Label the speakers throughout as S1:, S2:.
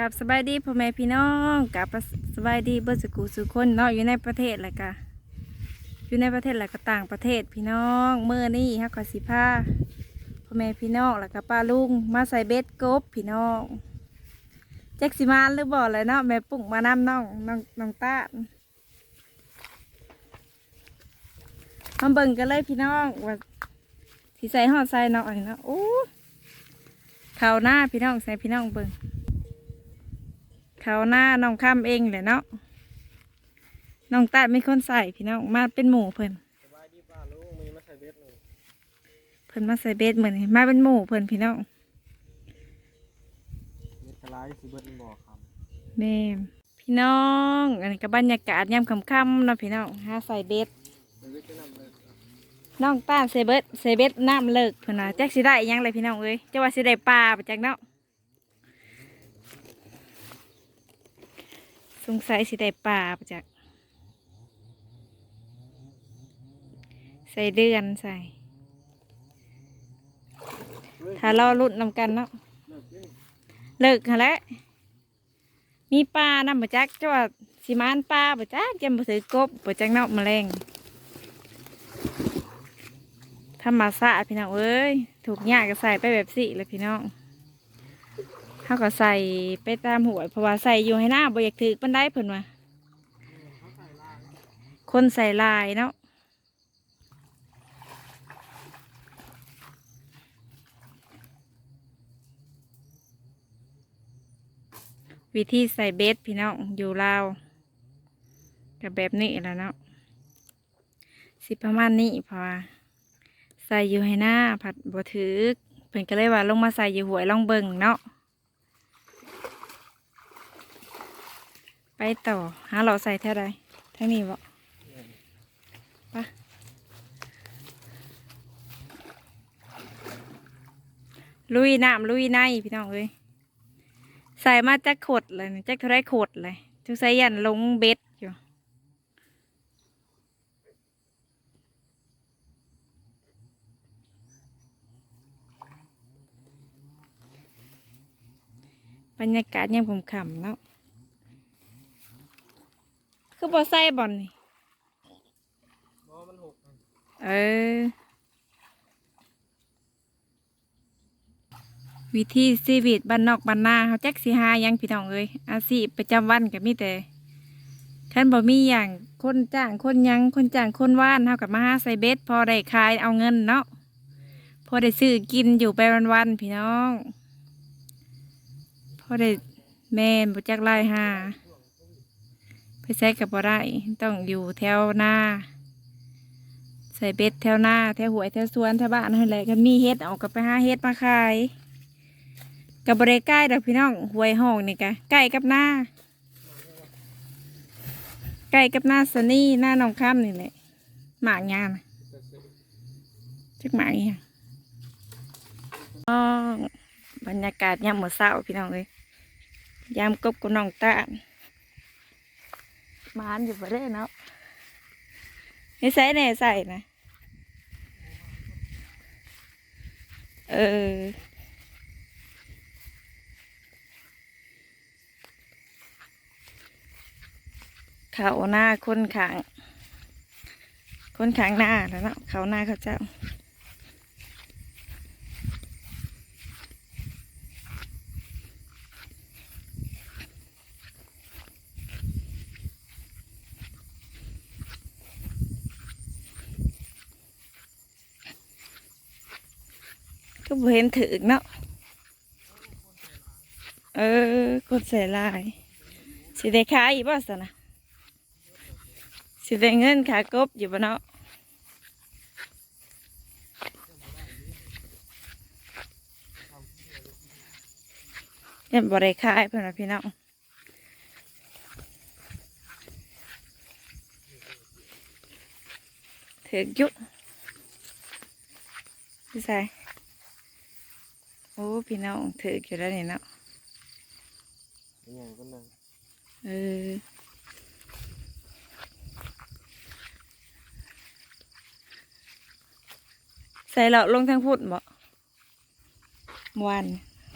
S1: กับสบายดีพ่อแม่พี่น้องกับสบายดีเบิร์สกูสุคนเนาะอยู่ในประเทศแหละกะอยู่ในประเทศแหละก็ต่างประเทศพี่น้องเมื่อนี่ฮักกสิผ้าพ่อแม่พี่น้องแล้วก็ป้าลุงมาใส่เบ็ดกบพี่น้องแจ็คสิมานหรือบ่เลยเนาะแม่ปุ่งมานำน้องน้องน้องตามาเบิ่งกันเลยพี่น้องว่าที่ใส่ห่อใส่นาะอันนี้เนาะโอ้ข่าวหน้าพี่น้องใส่พี่น้องเบิ่ง เขาหน้าน้องข้ามเองแหละเนาะน้องตัดไม่คนใส่พี่น้องมาเป็นหมู่เพิ่น
S2: สบายดีป้าลุงมีมาใส่เบ็ดหนึ่ง
S1: เพิ่นมาใส่เบสเหมือนมาเป็นหมู่เพิ่นพี่น้อง
S2: เบ็ดกระไรสิเบ็ดบ่อค
S1: แม่นพี่น้องอันนี้ก็บรรยากาศยามค่ำๆเนาะพี่น้องหาใส่เบสำ
S2: เบ็ดจะนำเลย
S1: น้องต้านใส่เบสใส่เบสน้ำเลิกเพิ่นว่าแจ็คสิได้อิหยังเลยพี่น้องเอ้ยจะว่าสิได้ปลาไปจากเนาะ สงสัยสิได้ปลาปจากใส่เดือนใส่ ถ้ารอรุ่นนำกันเนาะ
S2: เลิก
S1: แล้วมีปลานำมาจักจะว่าสิมานปลาบ่จักจำบ่ถือกบบ่จักเนาะแมลงธรรมศาสตร์พี่น้องเอ้ย ถูกยากก็ใส่ไปแบบสิเลยพี่น้อง เขาก็ใส่ไปตามหัวยเพราะว่าใส่อยู่ให้หน้าบ่อยากถือปันได้เพิ่นว่าคนใส่ลายเนาะวิธีใส่เบสพี่น้องอยู่ลาวกับแบบนี้แล้วเนาะสิประมาณนี้พอใส่อยู่ให้หน้าผัดบ่ถือเพิ่นก็เลยว่าลงมาใส่อยู่หวยลองเบิ่งเนาะไป ต่อ หาเราใส่เท่าไรเท่านี้บ่ไปะลุยน้ำลุยในพี่น้องเอ้ยใส่มาจากขดเลยนะจากเท่าไรขดเลยทุกใส่ยันลงเบ็ดอยู่บรรยากาศยังผมขำๆเนาะ บ่ใส่บอลนี่
S2: บ่มันหก
S1: เออ วิธีชีวิตบ้านนอกบ้านนาเขาแจ็คสิหายังพี่น้องเอ้ยอาชีพประจำวันก็มีแต่คันบ่มีอย่างคนจ้างคนยังคนจ้างคนว่านเฮากับมาหาใส่เบ็ดพอได้ขายเอาเงินเนาะพอได้ซื้อกินอยู่ไปวันๆพี่น้อง พอได้แม่นบ่จักไล่หา ไปใช้กับบ่ได้ต้องอยู่แถวหน้า ใส่เบ็ดแถวหน้าแถวหวยแถวสวนแถวบ้านนั่นแหละก็มีเฮ็ดเออกกับไปหาเฮ็ดมาขายกับบริใกล้ดอกพี่น้องหวยห้องนี่กะใกล้กับหน้าใกล้กับหน้าสนี่หน้าหนองข้ามนี่แหละหมากงาน
S2: จั
S1: กหมากยังอ๋อบรรยากาศยามมื้อเช้าพี่น้องเอ้ยยามกบกับน้องตา มานอยู่บ่ได้เนาะไม่ใส่แน่ใส่นะเออเขาหน้าคนขาง คนขางหน้าแล้วเนาะเขาหน้าเขาเจ้า ก็บเห็นถึกเนาะเออคนใส่ลายสิได้ขายอีบ่สนะสิได้เงินขากบอยู่บ่เนาะยังบ่ได้ขายเพิ่อนพี่น้องถือยุพี่ใส่ อ้พี่น้องถือกอยู่แล้วนี่เนาะ
S2: อหย่างก็นั่ง
S1: เออใส่เหลาลงทางพุดบ่มวน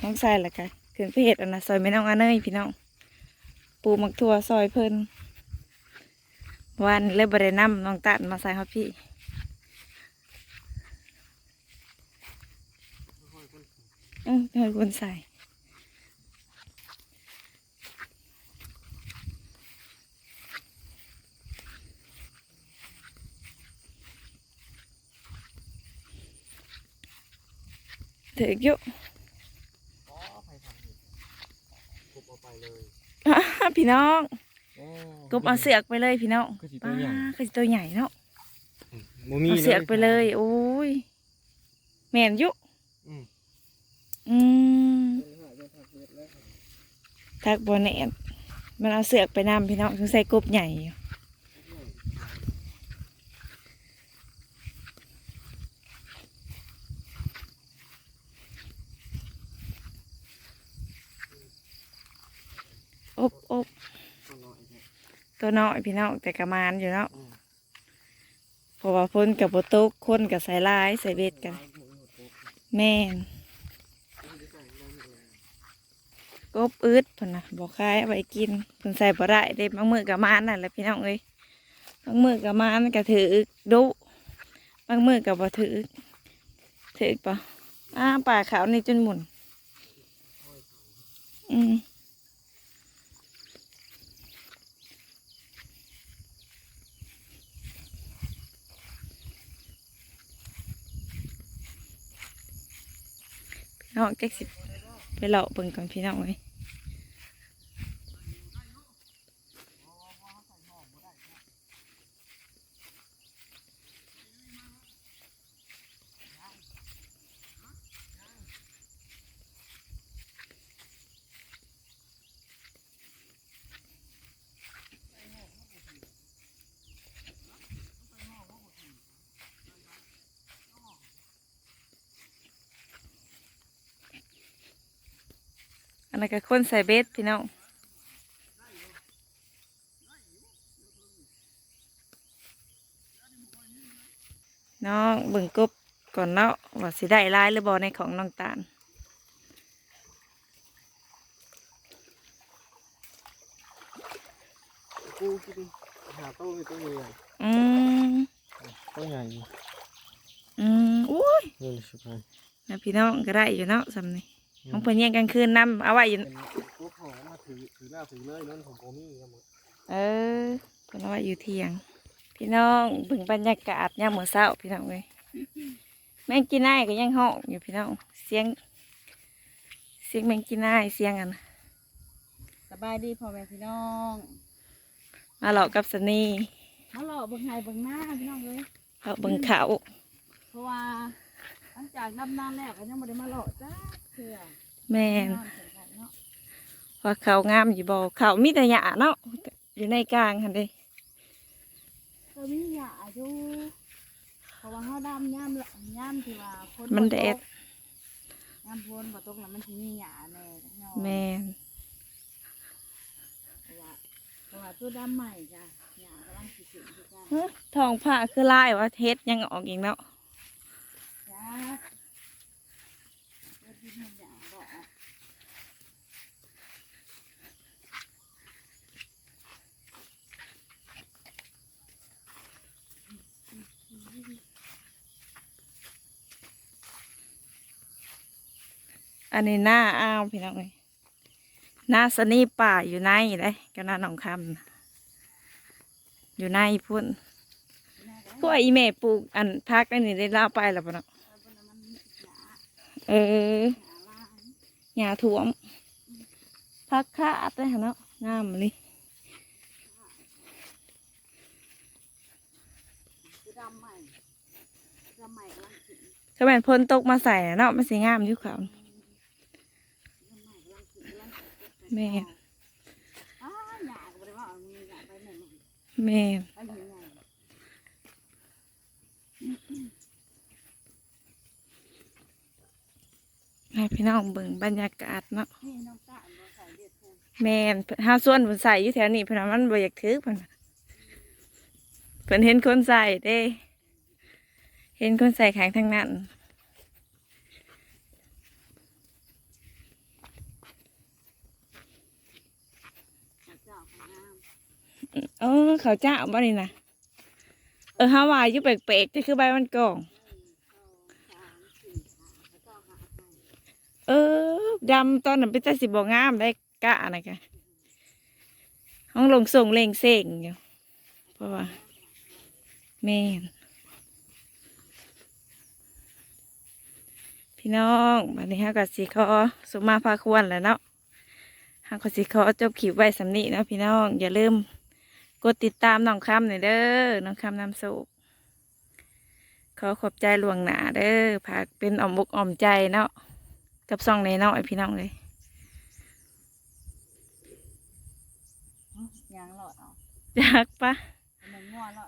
S1: น้องใส่ละกันขึ้นไปเห็ดอันนะซอยแม่น้องอันเนยพี่น้องปลูกมักทั่วซอยเพิ่นวันเลยบริน้ำน้องตัดมาใส่ครับพี่
S2: ค่อยๆคน
S1: เออเธอคนใส่ถืออยู่
S2: อ๋อไปทางนี้กบเอาไปเลย
S1: พี่น้อง
S2: โอ้
S1: กบเอาเสือกไปเลยพี่น้อง
S2: คือสิตัวใหญ่
S1: ป้าคือสิตัวใหญ่เนาะ
S2: บ่มี
S1: เอาเสือกไปเลย โอ้ยแม่นอยุ
S2: อืม
S1: อืมทักบอแนนมันเอาเสือกไปนำพี่น้องสงสัยกบใหญ่อยู่อบอบ
S2: ตัวน้อยเนี่ย
S1: ตัวน้อยพี่น้องแต่กระมานอยู่เนาะ
S2: อืม
S1: เพราะว่าพ้นกับโบตุกคนกับสายลายใส่เบ็ดกัน แม่นก บอึดพุ่นนะบอกคายเอาไปกินเพิ่นใส่บ่ได้เด้บางมือกับมานนั่นแหละพี่น้องเอ้ยบางมือกับมานก็ถือดุบางมือกับบ่ถือถือปะอ้าป่าขาวนี่จนหมุน อืมพี่น้องแจ็คสิไปเลาะเบิ่งก่อนพี่น้องเอ้ย นนั้นก็คนใส่เบ็ดพี่น้องน้องเบิ่งกบก่อนเนาะว่าสิได้ลายหรือบ่ในของน้องตาล
S2: กูกินหาโต้มีตัวใหญ่
S1: อืม
S2: ตัวใหญ่
S1: อืมอุ้ย
S2: เงินสิบพัน
S1: นะพี่น้องก็ได้อยู่เนาะสำนี่ ของเพิ่นย่งกลางคืนนํเอาไว้อยู่
S2: เป็นกูขอมาถือถือหน้าถือเลยนั่นของโกมี่ครับหมด
S1: เออเพิ่นเอาไว้อยู่เที่ยง พี่น้องเบิ่งบรรยากาศยามมื้อเช้าพี่น้องเอ้ยแมงกีนายก็ยังห้องอยู่พี่น้องเสียง เสียงแมงกีนายเสียงอันน่ะ
S3: สบายดีพ่อแม่พี่น้อง
S1: มาหลอกกับสนี
S3: มาหล่อเบิ่งไห้เบิ่งหน้าพี่น้องเลย
S1: เขาเบิ่งเขา
S3: เพราะว่าหลังจากดำนานแล้วก็ยังไม่ได้มาหล่อจ้า
S1: แม่น
S3: นอนเฉยๆเนาะ
S1: ว่าเขางามอยู่บ่เขามีแต่หญ้าเนาะอยู่ในกลางหั่นเด้
S3: ก็มีหยาอยู่เพราะว่าเขาดำย่ำละย่ำที่ว่าฝ
S1: มัน
S3: บ่
S1: แด
S3: ต
S1: ด
S3: กย่ำฝนบ่ตกแล้วมันสิมีหยาแน่เนาะ
S1: แม่น
S3: เพราะว่าเพราะว่าตัวดำใหม่จ้ะหยากำลังสิขึ้นคือกัน
S1: เฮ้ยทองผ้าคือลายว่าเฮ็ดยังออกอีกเนาะ
S3: จ้าเดี๋ยวที่เห็นหยาบ่ออก
S1: อันนี้หน้าอ้าวพี่น้องเอ้ยหน้าสนีป่าอยู่ในเลยกับหน้าหนองคำอยู่ในพุ่นพวกอีเมปลูกอันพักอันนี้ได้ลาไปแล้วปะเนาะ
S3: เพราะว่ามันมีหยา
S1: เออ
S3: หยาลาย
S1: หญ้าท่วมพักขาดเลยเนาะงามเลย
S3: คือดำใหม่ดำใหม่กำลังขึ้น
S1: ถ้าแม่นพ้นตกมาใส่เนาะมันสีงามอยู่เขาว
S3: ดำใหม่กำลังขึ้นกำลังขึ้น
S1: แม่น
S3: อ้าหยาก็บ่ได้ว่าเอามือหยาไปแม่น
S1: แม่น
S3: ไปเห็นไง
S1: ให้พี่น้องเบิ่งบรรยากาศเนาะ
S3: นี่น้องตาอันบ่ใส่เลือดเพิ่น
S1: แม่นห้าส่วนเพิ่นใส่อยู่แถวนี้เพิ่นว่ามันบ่อยากถือเพิ่นว่าเพิ่นเห็นคนใส่เด้ เห็นคนใส่แข็งทั้งนั้น เออเขาเจ้าบ่นี่นะเออฮาวายอยู่แปลกๆจะคือใบมันกอง เออดำตอนนั้นเป็นแต่สิบงามได้กะนะกะห้องลงส่งเลงเส่งอยู่เพราะว่าแม่นพี่น้องวันนี้ฮะกับสีขอสุมาพาควรแล้วเนาะฮะกับสีขอจบคลิปไว้สำนีเนาะพี่น้องอย่าลืม กดติดตามน้องคำหน่อยเด้อน้องคำนำสุขขอขอบใจหลวงหนาเด้อพากเป็นอ่อมบุกอ่อมใจเนาะกับซองในน้อยพี่น้องเลย
S3: ยางหลอดเอา
S1: จักปะ
S3: มันง่วหลอดเอา